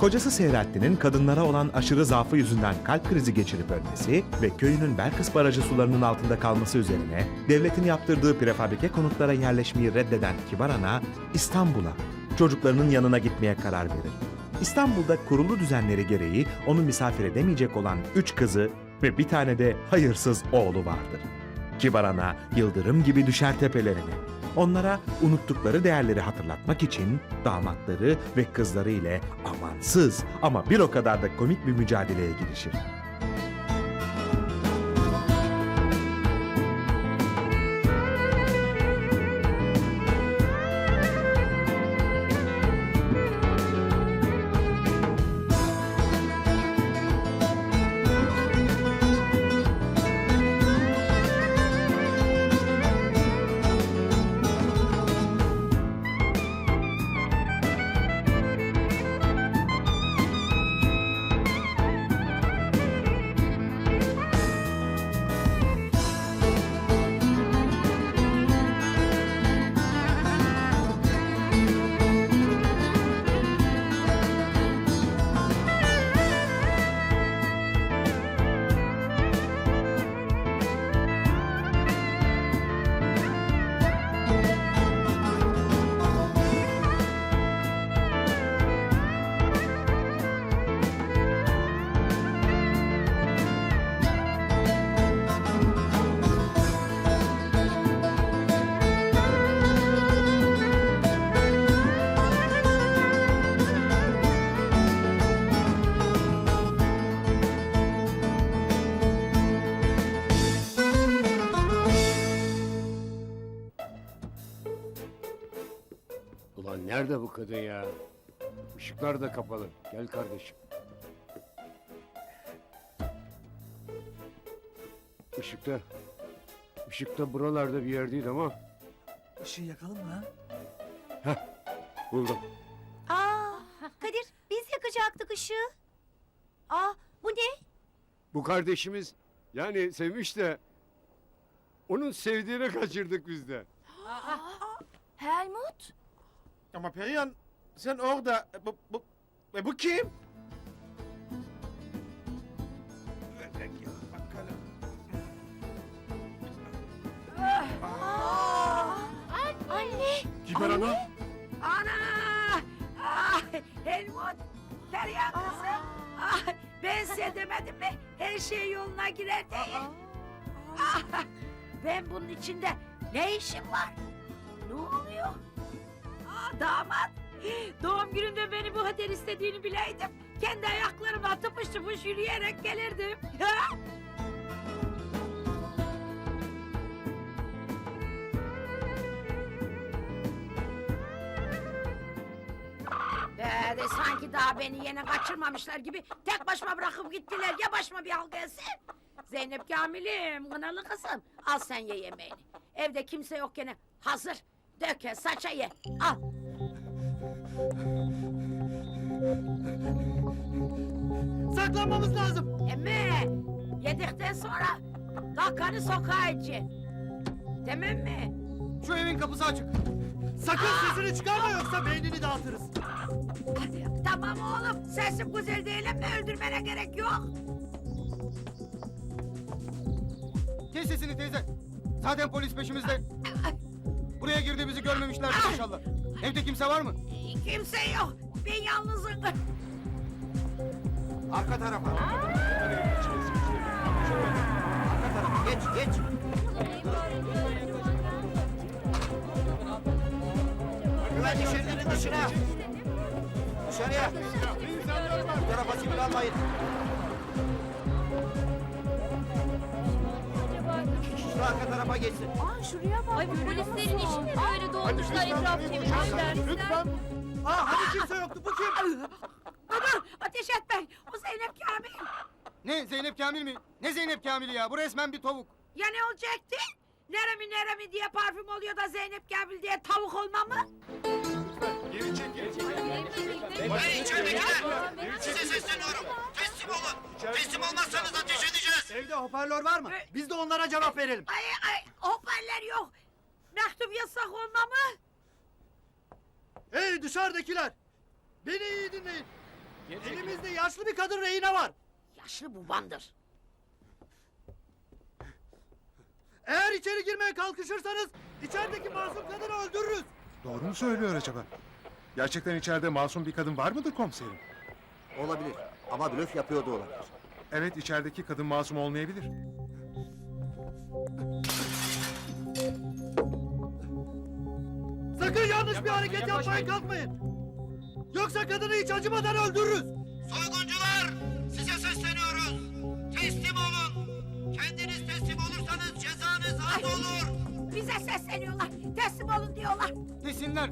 Kocası Seyrettin'in kadınlara olan aşırı zaafı yüzünden kalp krizi geçirip ölmesi ve köyünün Belkıs Barajı sularının altında kalması üzerine devletin yaptırdığı prefabrike konutlara yerleşmeyi reddeden Kibar Ana İstanbul'a çocuklarının yanına gitmeye karar verir. İstanbul'da kurulu düzenleri gereği onu misafir edemeyecek olan üç kızı ve bir tane de hayırsız oğlu vardır. Kibar Ana yıldırım gibi düşer tepelerine. Onlara unuttukları değerleri hatırlatmak için damatları ve kızları ile amansız ama bir o kadar da komik bir mücadeleye girişir. Nerede bu kadın ya? Işıklar da kapalı. Gel kardeşim. Işıkta. Işıkta buralarda bir yerdeydi ama Işığı yakalım mı ha? buldum. Aa, Kadir biz yakacaktık ışığı. Aa, bu ne? Bu kardeşimiz yani sevmiş de onun sevdiğine kaçırdık biz de. Helmut? Ama Perihan sen orada e, bu, bu, e, bu kim? Bakalım. Anne. Kibar ana. Ana! Ah, Helmut! Derya kızım! Ah, ben size demedim mi? Her şey yoluna girer diye. Ah, ben bunun içinde ne işim var? Ne oluyor? Damat! Doğum gününde beni bu kadar istediğini bileydim. Kendi ayaklarıma tıpış tıpış yürüyerek gelirdim. Ee, de sanki daha beni yine kaçırmamışlar gibi tek başıma bırakıp gittiler. Ya başıma bir hal gelse? Zeynep Kamil'im, kınalı kızım. Al sen ye yemeğini. Evde kimse yok gene. Hazır. Döke, saça ye. Al. Saklanmamız lazım. Emme, yedikten sonra kalkanı sokağa içi. Tamam mı? Şu evin kapısı açık. Sakın sesini çıkarma yoksa beynini dağıtırız. Tamam oğlum, sesim güzel değil mi? Öldürmene gerek yok. Kes sesini teyze. Zaten polis peşimizde. Buraya girdiğimizi görmemişlerdir inşallah. Evde kimse var mı? Kimse yok. Ben yalnızım. Arka tarafa. Arka tarafa geç geç. Ulan dışarının dışına. Dışarıya. Bu tarafa sivil almayın. Şu arka tarafa geçsin. Ay polislerin işi ne böyle dolmuşlar etraf temizlemişler. Lütfen. Aa hani kimse yoktu bu kim? Baba ateş etmeyin. O Zeynep Kamil. Ne Zeynep Kamil mi? Ne Zeynep Kamil'i ya? Bu resmen bir tavuk. Ya ne olacaktı? Neremi neremi diye parfüm oluyor da Zeynep Kamil diye tavuk olma mı? Hayır içeridekiler! Size sesleniyorum! Teslim olun! Teslim olmazsanız ateş edeceğiz! Evde hoparlör var mı? Biz de onlara cevap verelim. Ay ay hoparlör yok. Mektup yasak olma mı? Hey dışarıdakiler. Beni iyi dinleyin. Elimizde yaşlı bir kadın rehine var. Yaşlı babandır. Eğer içeri girmeye kalkışırsanız içerideki masum kadını öldürürüz. Doğru mu söylüyor acaba? Gerçekten içeride masum bir kadın var mıdır komiserim? Olabilir ama blöf yapıyor da olabilir. Evet içerideki kadın masum olmayabilir. Sakın yanlış bir hareket yapmaya kalkmayın. Yoksa kadını hiç acımadan öldürürüz. Soyguncular size sesleniyoruz. Teslim olun. Kendiniz teslim olursanız cezanız az olur. Bize sesleniyorlar. Teslim olun diyorlar. Desinler.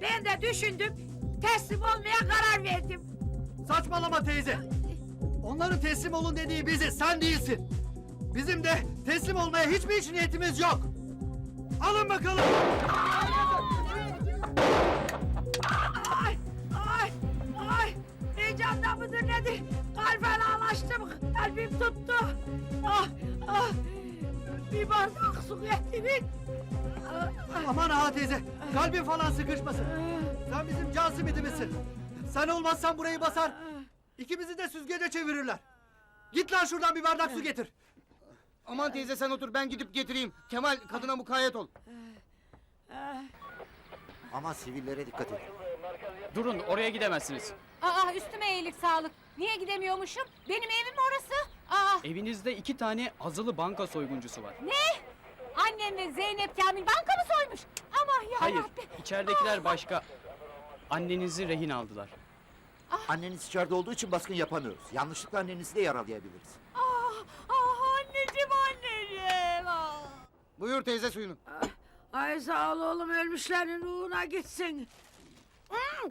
Ben de düşündüm. Teslim olmaya karar verdim. Saçmalama teyze. Onların teslim olun dediği bizi, sen değilsin. Bizim de teslim olmaya hiçbir hiç niyetimiz yok. Alın bakalım. Ay, ay, ay. Heyecandan mıdır nedir? Kalben ağlaştım. Kalbim tuttu. Ah, ah. Bir bardak su getirin. Aman ağa teyze, kalbin falan sıkışmasın. Sen bizim can simidimizsin. Sen olmazsan burayı basar. İkimizi de süzgece çevirirler. Git lan şuradan bir bardak su getir. Aman teyze sen otur ben gidip getireyim. Kemal kadına mukayyet ol. Ama sivillere dikkat et. Durun oraya gidemezsiniz. Aa üstüme iyilik sağlık. Niye gidemiyormuşum? Benim evim orası. Aa Evinizde iki tane azılı banka soyguncusu var. annem ve Zeynep Kamil banka mı soymuş? Ama ya Hayır, içeridekiler başka. Annenizi rehin aldılar. Anneniz içeride olduğu için baskın yapamıyoruz. Yanlışlıkla annenizi de yaralayabiliriz. Ah, ah anneciğim anneciğim. Ah. Buyur teyze suyunu. Ay sağ ol oğlum ölmüşlerin ruhuna gitsin. Hmm,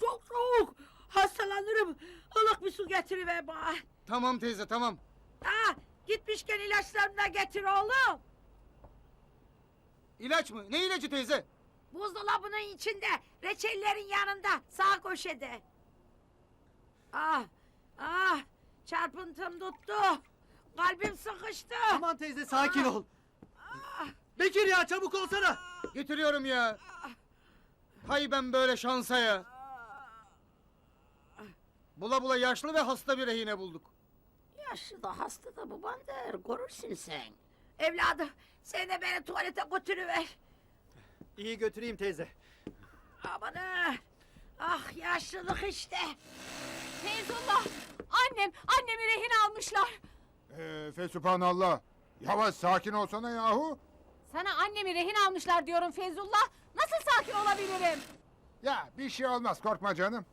Çok soğuk. Hastalanırım. Ilık bir su getiriver bana. Tamam teyze tamam. Ha, gitmişken ilaçlarını da getir oğlum. İlaç mı? Ne ilacı teyze? Buzdolabının içinde, reçellerin yanında, sağ köşede. Ah, ah, çarpıntım tuttu. Kalbim sıkıştı. Aman teyze sakin ol. Bekir ya çabuk olsana. Getiriyorum ya. Hay ben böyle şansa ya. Bula bula yaşlı ve hasta bir rehine bulduk. Yaşlı da hasta da baban der, korursun sen. Evladım, sen de beni tuvalete götürüver. İyi götüreyim teyze. Aman ha. Ah yaşlılık işte. Feyzullah. Annem, annemi rehin almışlar. Ee, Fesubhanallah. Yavaş sakin olsana yahu. Sana annemi rehin almışlar diyorum Feyzullah. Nasıl sakin olabilirim? Ya bir şey olmaz korkma canım.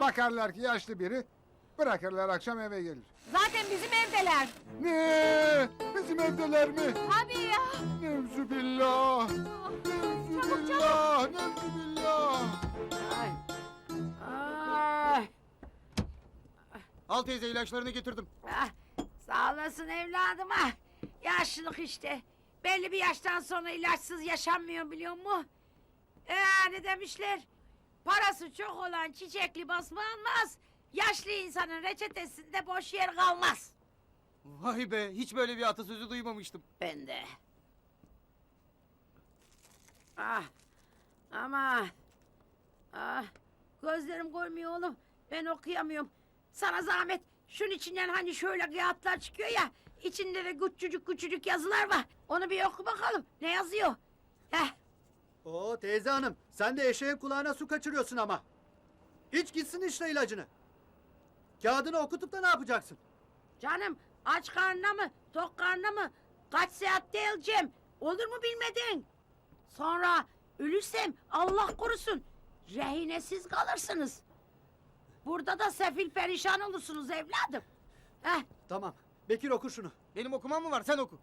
Bakarlar ki yaşlı biri. Bırakırlar akşam eve gelir. Zaten bizim evdeler. Ne? Bizim evdeler mi? Tabii ya. Nevzü billah. Nevzü billah. Nevzü billah. Ay. Ay. Al teyze ilaçlarını getirdim. Ah, sağ olasın evladım ah. Yaşlılık işte. Belli bir yaştan sonra ilaçsız yaşanmıyor biliyor musun? Ee, ne demişler? Parası çok olan çiçekli basma almaz. Yaşlı insanın reçetesinde boş yer kalmaz. Vay be hiç böyle bir atasözü duymamıştım. Ben de. Ah. Ama. Ah. Gözlerim görmüyor oğlum. Ben okuyamıyorum. Sana zahmet. Şunun içinden hani şöyle kağıtlar çıkıyor ya. İçinde de küçücük küçücük yazılar var. Onu bir oku bakalım. Ne yazıyor? Heh. Oo teyze hanım sen de eşeğin kulağına su kaçırıyorsun ama. İç gitsin işte ilacını. Kağıdını okutup da ne yapacaksın? Canım aç karnına mı? Tok karnına mı? Kaç saatte öleceğim? Olur mu bilmedin? Sonra ölürsem Allah korusun. Rehinesiz kalırsınız. Burada da sefil perişan olursunuz evladım. Heh, Tamam. Bekir oku şunu. Benim okumam mı var sen oku.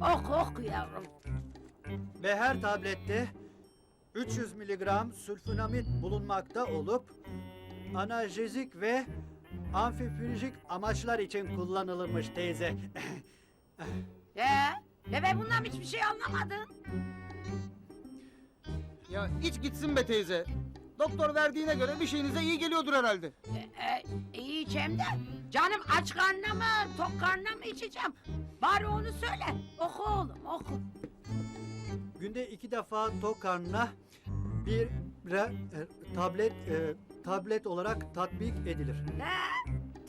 oku oku yavrum. Ve her tablette 300 miligram sülfonamid bulunmakta olup analjezik ve amfifürijik amaçlar için kullanılırmış teyze. Ee, e ben bundan hiçbir şey anlamadım. Ya iç gitsin be teyze. Doktor verdiğine göre bir şeyinize iyi geliyordur herhalde. Ee, iyi içeceğim de. Canım aç karnına mı, tok karnına mı içeceğim? Bari onu söyle. Oku oğlum, oku. Günde iki defa tok karnına bir re- e, tablet e, tablet olarak tatbik edilir. Ne?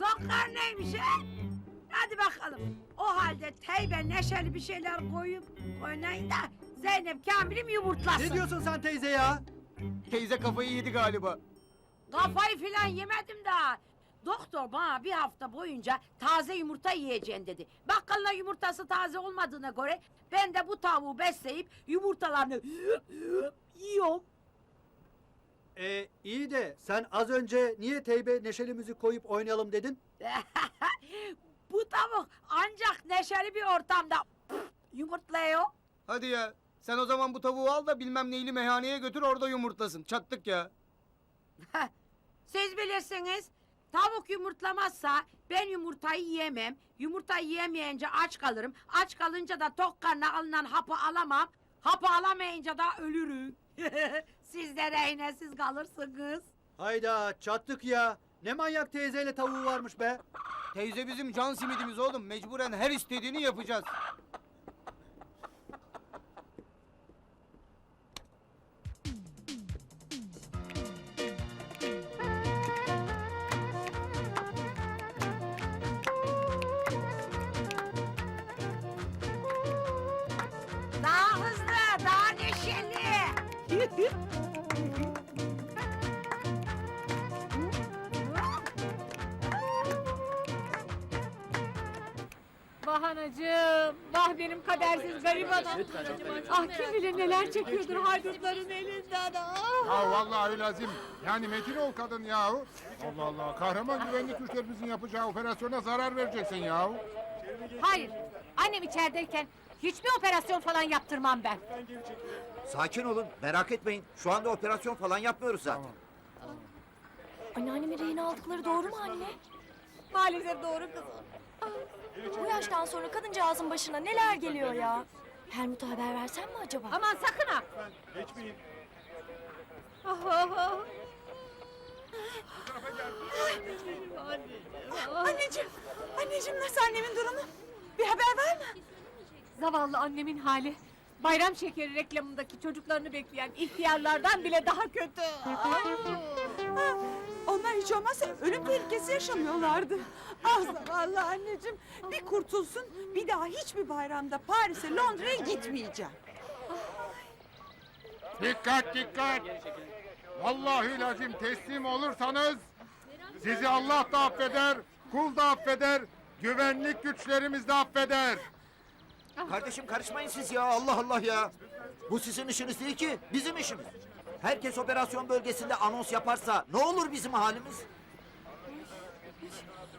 Doktor neymiş ha? Hadi bakalım. O halde teybe neşeli bir şeyler koyup oynayın da Zeynep Kamil'im yumurtlasın. Ne diyorsun sen teyze ya? Teyze kafayı yedi galiba. Kafayı filan yemedim daha. Doktor bana bir hafta boyunca taze yumurta yiyeceksin dedi. Bakkalına yumurtası taze olmadığına göre ben de bu tavuğu besleyip yumurtalarını yiyorum. E, iyi de sen az önce niye teybe neşeli müzik koyup oynayalım dedin? bu tavuk ancak neşeli bir ortamda yumurtluyor. Hadi ya. Sen o zaman bu tavuğu al da bilmem neyli meyhaneye götür orada yumurtlasın. Çattık ya. Siz bilirsiniz. Tavuk yumurtlamazsa ben yumurtayı yiyemem. Yumurta yiyemeyince aç kalırım. Aç kalınca da tok karnına alınan hapı alamam. Hapı alamayınca da ölürüm. Siz de rehinesiz kalırsınız. Hayda çattık ya. Ne manyak teyzeyle tavuğu varmış be. Teyze bizim can simidimiz oğlum. Mecburen her istediğini yapacağız. Vah anacığım, vah benim kadersiz garip anam. Ah kim bilir neler çekiyordur haydutların elinden. Ah. Vallahi lazım. Yani metin ol kadın yahu. Allah Allah. Kahraman güvenlik güçlerimizin yapacağı operasyona zarar vereceksin yahu. Hayır, annem içerideyken hiçbir operasyon falan yaptırmam ben. Sakin olun merak etmeyin. Şu anda operasyon falan yapmıyoruz zaten. Anneannemi rehin aldıkları doğru mu anne? Maalesef doğru kızım. Bu yaştan sonra kadıncağızın başına neler geliyor ya? Helmut'a haber versem mi acaba? Aman sakın ha. Ah, ah, ah. Anneciğim, anneciğim nasıl annemin durumu? Bir haber var mı? Zavallı annemin hali. Bayram şekeri reklamındaki çocuklarını bekleyen ihtiyarlardan bile daha kötü. Onlar hiç olmazsa ölüm tehlikesi yaşamıyorlardı. Ah zavallı anneciğim. Bir kurtulsun bir daha hiçbir bayramda Paris'e Londra'ya gitmeyeceğim. Dikkat dikkat. Vallahi lazım teslim olursanız sizi Allah da affeder, kul da affeder, güvenlik güçlerimiz de affeder. Kardeşim karışmayın siz ya Allah Allah ya. Bu sizin işiniz değil ki bizim işimiz. Herkes operasyon bölgesinde anons yaparsa ne olur bizim halimiz?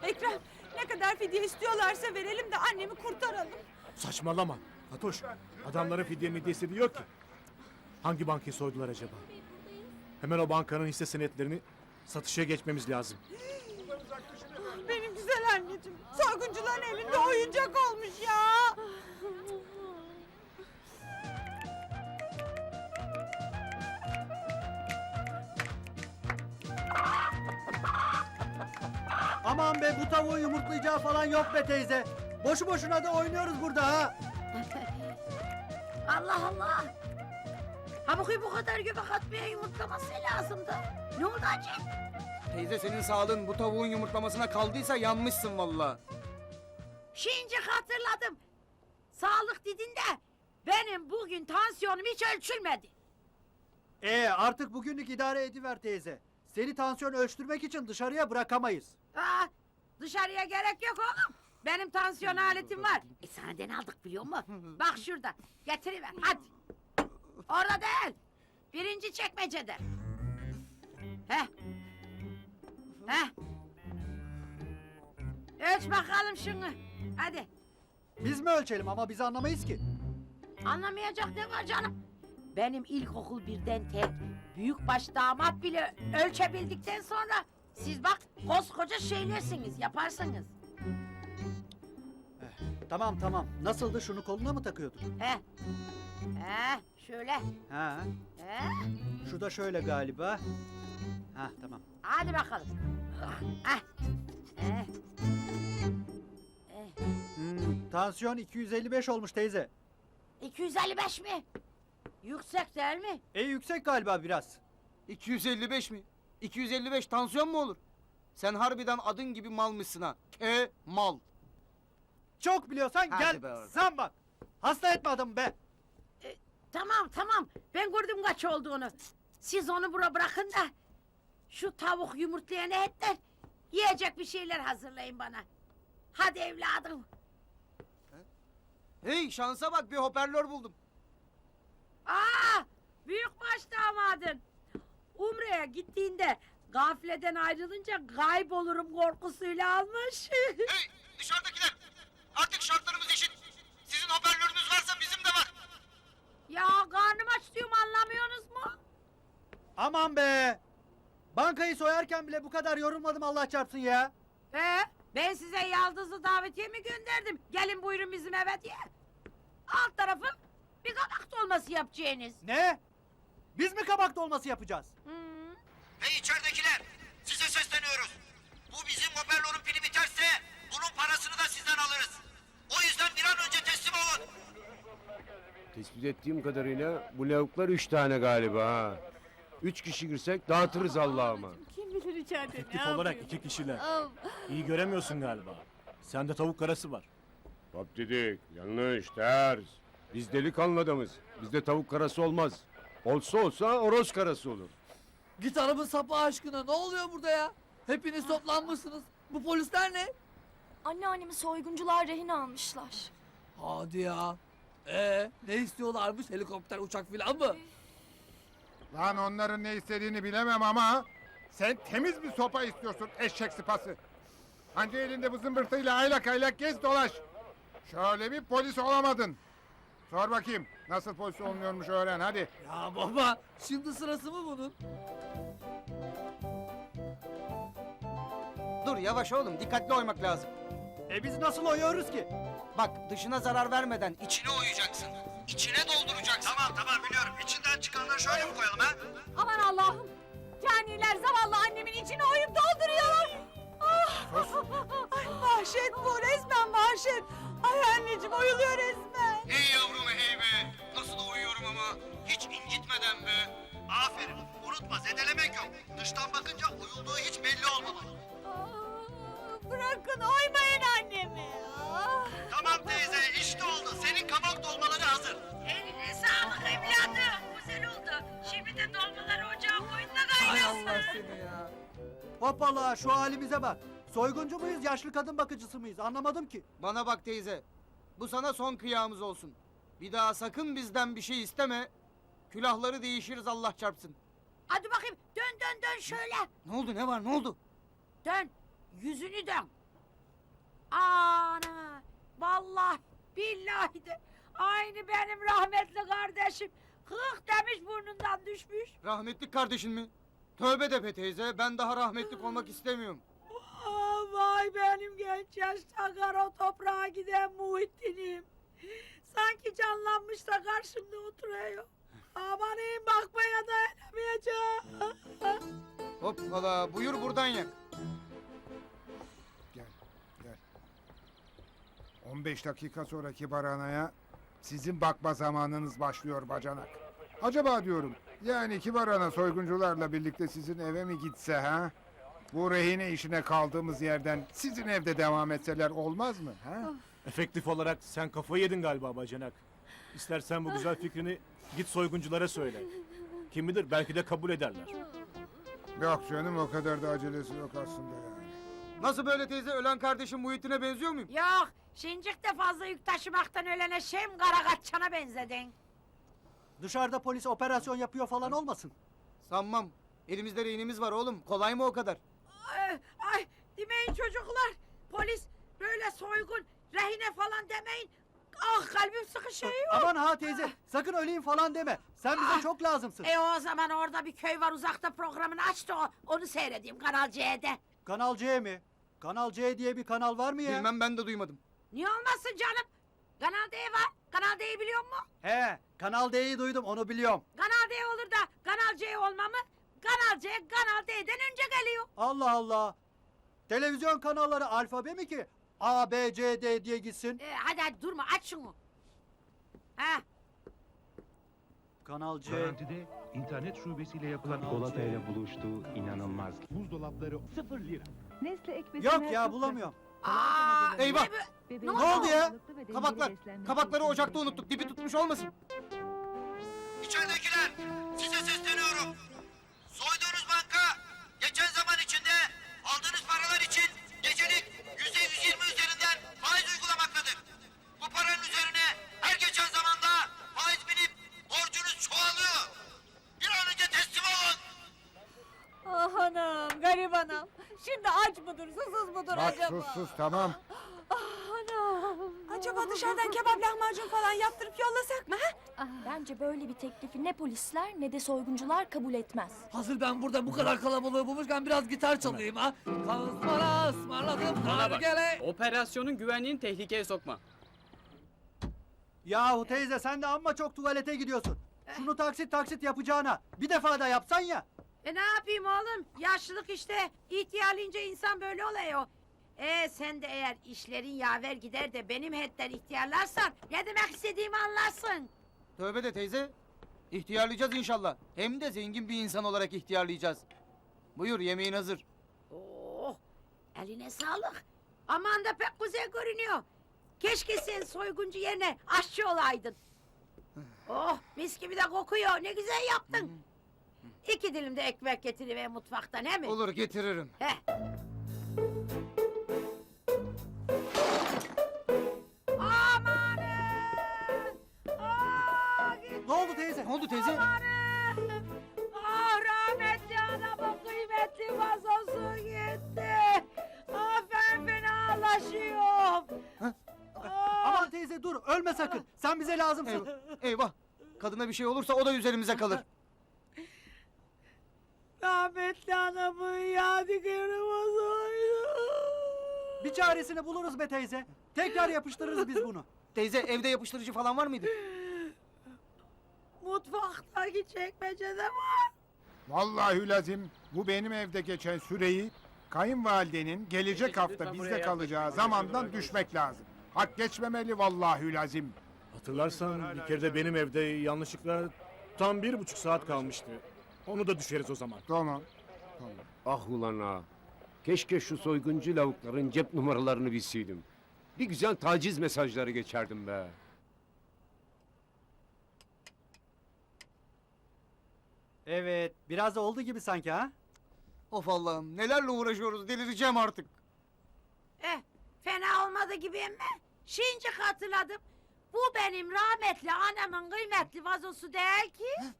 Ekrem ne kadar fidye istiyorlarsa verelim de annemi kurtaralım. Saçmalama. Fatoş, adamların fidye midye istediği yok ki. Hangi bankayı soydular acaba? Hemen o bankanın hisse senetlerini satışa geçmemiz lazım. Benim güzel anneciğim. Soyguncuların elinde oyuncak olmuş ya. Aman be bu tavuğu yumurtlayacağı falan yok be teyze. Boşu boşuna da oynuyoruz burada ha. Allah Allah. Ha bu kadar göbek atmaya yumurtlaması lazımdı. Ne oldu acı? Teyze senin sağlığın bu tavuğun yumurtlamasına kaldıysa yanmışsın vallahi. Şimdi hatırladım. Sağlık dedin de benim bugün tansiyonum hiç ölçülmedi. E artık bugünlük idare ediver teyze. Seni tansiyon ölçtürmek için dışarıya bırakamayız. Aa, dışarıya gerek yok oğlum. Benim tansiyon aletim var. E senden aldık biliyor musun? Bak şurada. Getiriver hadi. Orada değil. Birinci çekmecede. Heh. Heh. Ölç bakalım şunu. Hadi. Biz mi ölçelim ama biz anlamayız ki. Anlamayacak ne var canım? Benim ilkokul birden tek büyükbaş damat bile ölçebildikten sonra siz bak koskoca şeylersiniz yaparsınız. Tamam tamam. Nasıldı şunu koluna mı takıyorduk? He. He şöyle. Ha. He. Şu da şöyle galiba. Ha tamam. Hadi bakalım. Ah. He. Hmm, tansiyon 255 olmuş teyze. 255 mi? Yüksek değil mi? E yüksek galiba biraz. 255 mi? 255 tansiyon mu olur? Sen harbiden adın gibi malmışsın ha. Ke mal. Çok biliyorsan Hadi gel be oradan. sen bak. Hasta etme adamı be. Tamam tamam ben gördüm kaç olduğunu. Siz onu bura bırakın da şu tavuk yumurtlayan etler yiyecek bir şeyler hazırlayın bana. Hadi evladım. Hey şansa bak bir hoparlör buldum. Aa büyük baş damadın. Umre'ye gittiğinde gafleden ayrılınca kaybolurum korkusuyla almış. Hey dışarıdakiler. Artık şartlarımız eşit. Sizin hoparlörünüz varsa bizim de var. ya karnım aç diyorum anlamıyorsunuz mu? Aman be. Bankayı soyarken bile bu kadar yorulmadım Allah çarpsın ya. Ee, ben size yaldızlı davetiye mi gönderdim? Gelin buyurun bizim eve diye. Alt tarafı bir kabak dolması yapacaksınız. Ne? Biz mi kabak dolması yapacağız? Hı. Hey içeridekiler! Size sesleniyoruz. Bu bizim hoparlörün pili biterse bunun parasını da sizden alırız. O yüzden bir an önce teslim olun. Tespit ettiğim kadarıyla bu lavuklar üç tane galiba ha. Üç kişi girsek dağıtırız Allah'ıma. Kim bilir içeride ne Efektif olarak yapıyor? iki kişiler. Av. İyi göremiyorsun galiba. Sende tavuk karası var. Hop dedik. Yanlış, ters. Biz delikanlı adamız. Bizde tavuk karası olmaz. Olsa olsa oroz karası olur. Git arabın sapı aşkına ne oluyor burada ya? Hepiniz toplanmışsınız. Bu polisler ne? Anneannemi soyguncular rehin almışlar. Hadi ya. Ee, ne istiyorlarmış? Helikopter, uçak filan mı? Lan onların ne istediğini bilemem ama sen temiz bir sopa istiyorsun eşek sıpası. Anca elinde bu zımbırtıyla aylak aylak gez dolaş. Şöyle bir polis olamadın. Sor bakayım nasıl polis olmuyormuş öğren hadi. Ya baba, şimdi sırası mı bunun? Dur yavaş oğlum dikkatli oymak lazım. E biz nasıl oynuyoruz ki? Bak dışına zarar vermeden içine oyacaksın. İçine dolduracaksın. Tamam tamam biliyorum. İçinden çıkanları şöyle mi koyalım ha? Aman Allah'ım. Caniler zavallı annemin içine oyup dolduruyorlar. Ah! Ay vahşet bu resmen vahşet. Ay anneciğim oyuluyor resmen. Hey yavrum hey be. Nasıl da uyuyorum ama. Hiç incitmeden be. Aferin. Unutma zedelemek yok. Dıştan bakınca uyulduğu hiç belli olmamalı. Aa, Bırakın oymayın annemi. Ah! Tamam teyze işte oldu. Senin kabak dolmaları hazır. Eline sağlık evladım. Güzel oldu. Şimdi de dolmaları ocağa koyun da Hay kaynasın. Allah seni ya. Hoppala şu halimize bak. Soyguncu muyuz yaşlı kadın bakıcısı mıyız anlamadım ki. Bana bak teyze. Bu sana son kıyağımız olsun. Bir daha sakın bizden bir şey isteme. Külahları değişiriz Allah çarpsın. Hadi bakayım dön dön dön şöyle. Ne oldu ne var ne oldu? Dön. Yüzünü dön. Ana. Vallahi billahi de aynı benim rahmetli kardeşim. Hıh demiş burnundan düşmüş. Rahmetlik kardeşin mi? Tövbe de be teyze ben daha rahmetlik olmak istemiyorum. Vay benim genç yaşta kara toprağa giden Muhittin'im. Sanki canlanmış da karşımda oturuyor. Amanın bakmaya dayanamayacağım. Hoppala buyur buradan yak. Gel gel. 15 dakika sonra Kibarana'ya sizin bakma zamanınız başlıyor bacanak. Acaba diyorum yani Kibarana soyguncularla birlikte sizin eve mi gitse ha? Bu rehine işine kaldığımız yerden sizin evde devam etseler olmaz mı? Ha? Efektif olarak sen kafayı yedin galiba bacanak. İstersen bu güzel fikrini git soygunculara söyle. Kim bilir belki de kabul ederler. Yok canım o kadar da acelesi yok aslında yani. Nasıl böyle teyze ölen kardeşim Muhittin'e benziyor muyum? Yok, şincikte fazla yük taşımaktan ölene şem kara kaçana benzedin. Dışarıda polis operasyon yapıyor falan olmasın. Sanmam. Elimizde rehinimiz var oğlum. Kolay mı o kadar? Ay, ay demeyin çocuklar. Polis böyle soygun, rehine falan demeyin. Ah kalbim sıkışıyor. Aman ha teyze sakın öleyim falan deme. Sen bize Ah. çok lazımsın. E o zaman orada bir köy var uzakta programını aç da o, onu seyredeyim Kanal C'de. Kanal C mi? Kanal C diye bir kanal var mı ya? Bilmem ben de duymadım. Niye olmasın canım? Kanal D var. Kanal D'yi biliyor musun? He, Kanal D'yi duydum onu biliyorum. Kanal D olur da Kanal C olma mı? Kanal C Kanal D'den önce geliyor. Allah Allah. Televizyon kanalları alfabe mi ki? A, B, C, D diye gitsin. E, hadi hadi durma aç şunu. Ha. Kanal C. Garantide internet şubesiyle yapılan çikolata ile buluştuğu inanılmaz. Buzdolapları 0 lira. Nesle ek Yok ya bulamıyorum. Aa, Eyvah! ne bu- Ne oldu ya? Kabaklar. Kabakları ocakta unuttuk. Dibi tutmuş olmasın? İçeridekiler size sesleniyorum. Sus sus tamam. Acaba dışarıdan kebap lahmacun falan yaptırıp yollasak mı? Ha? Bence böyle bir teklifi ne polisler ne de soyguncular kabul etmez. Hazır ben burada bu kadar kalabalığı bulmuşken biraz gitar çalayım ha. Kazmara ısmarladım Bana bak. nargile. Operasyonun güvenliğini tehlikeye sokma. Yahu teyze sen de amma çok tuvalete gidiyorsun. Şunu taksit taksit yapacağına bir defa da yapsan ya. E ne yapayım oğlum? Yaşlılık işte. İhtiyarlayınca insan böyle oluyor. E sen de eğer işlerin yaver gider de benim hetten ihtiyarlarsan ne demek istediğimi anlarsın. Tövbe de teyze. İhtiyarlayacağız inşallah. Hem de zengin bir insan olarak ihtiyarlayacağız. Buyur yemeğin hazır. Oh, eline sağlık. Aman da pek güzel görünüyor. Keşke sen soyguncu yerine aşçı olaydın. Oh, mis gibi de kokuyor. Ne güzel yaptın. İki dilim de ekmek getiriver mutfaktan he mi? Olur getiririm. Heh. Ne oldu teyze? Amanın! Ah rahmetli anamın kıymetli vazosu gitti. Ah ben fenalaşıyorum. Ah, Aman teyze dur ölme sakın. Sen bize lazımsın. Eyvah. Kadına bir şey olursa o da üzerimize kalır. rahmetli anamın yadigarı vazoydu. Bir çaresini buluruz be teyze. Tekrar yapıştırırız biz bunu. Teyze evde yapıştırıcı falan var mıydı? Mutfaktaki çekmecede var. Vallahi lazim bu benim evde geçen süreyi kayınvalidenin gelecek hafta bizde kalacağı zamandan düşmek lazım. Hak geçmemeli vallahi lazim. Hatırlarsan bir kere de benim evde yanlışlıkla tam bir buçuk saat kalmıştı. Onu da düşeriz o zaman. Tamam. Tamam. Ah ulan ha. Keşke şu soyguncu lavukların cep numaralarını bilseydim. Bir güzel taciz mesajları geçerdim be. Evet biraz da oldu gibi sanki ha. Of Allah'ım nelerle uğraşıyoruz delireceğim artık. Eh, fena olmadı gibi mi? Şimdi hatırladım. Bu benim rahmetli anamın kıymetli vazosu değil ki.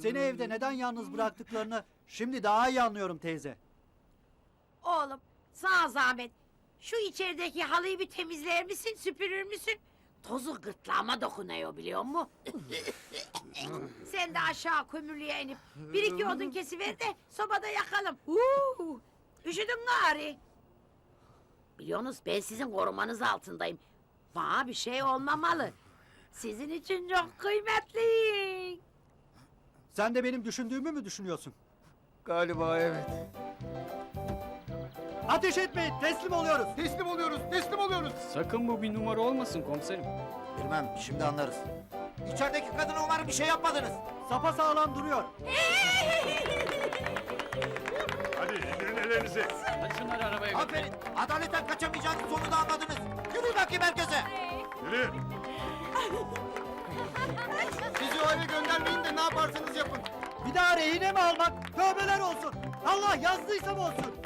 Seni evde neden yalnız bıraktıklarını şimdi daha iyi anlıyorum teyze. Oğlum, sağ zahmet. Şu içerideki halıyı bir temizler misin, süpürür müsün? Tozu gırtlağıma dokunuyor biliyor musun? Sen de aşağı kömürlüğe inip bir iki odun kesiver de sobada yakalım. Huu, üşüdün gari. Biliyorsunuz ben sizin korumanız altındayım. Bana bir şey olmamalı. Sizin için çok kıymetliyim. Sen de benim düşündüğümü mü düşünüyorsun? Galiba evet. Ateş etmeyin teslim oluyoruz. Teslim oluyoruz teslim oluyoruz. Sakın bu bir numara olmasın komiserim. Bilmem şimdi anlarız. İçerideki kadına umarım bir şey yapmadınız. Sapa sağlam duruyor. Hadi indirin ellerinizi. Hadi şunları arabaya götür. Aferin. Adaletten kaçamayacağınız sonunda anladınız. Yürüyün bakayım herkese. Yürü. Bizi o eve göndermeyin de ne yaparsanız yapın. Bir daha rehine mi almak? Tövbeler olsun. Allah yazdıysam olsun.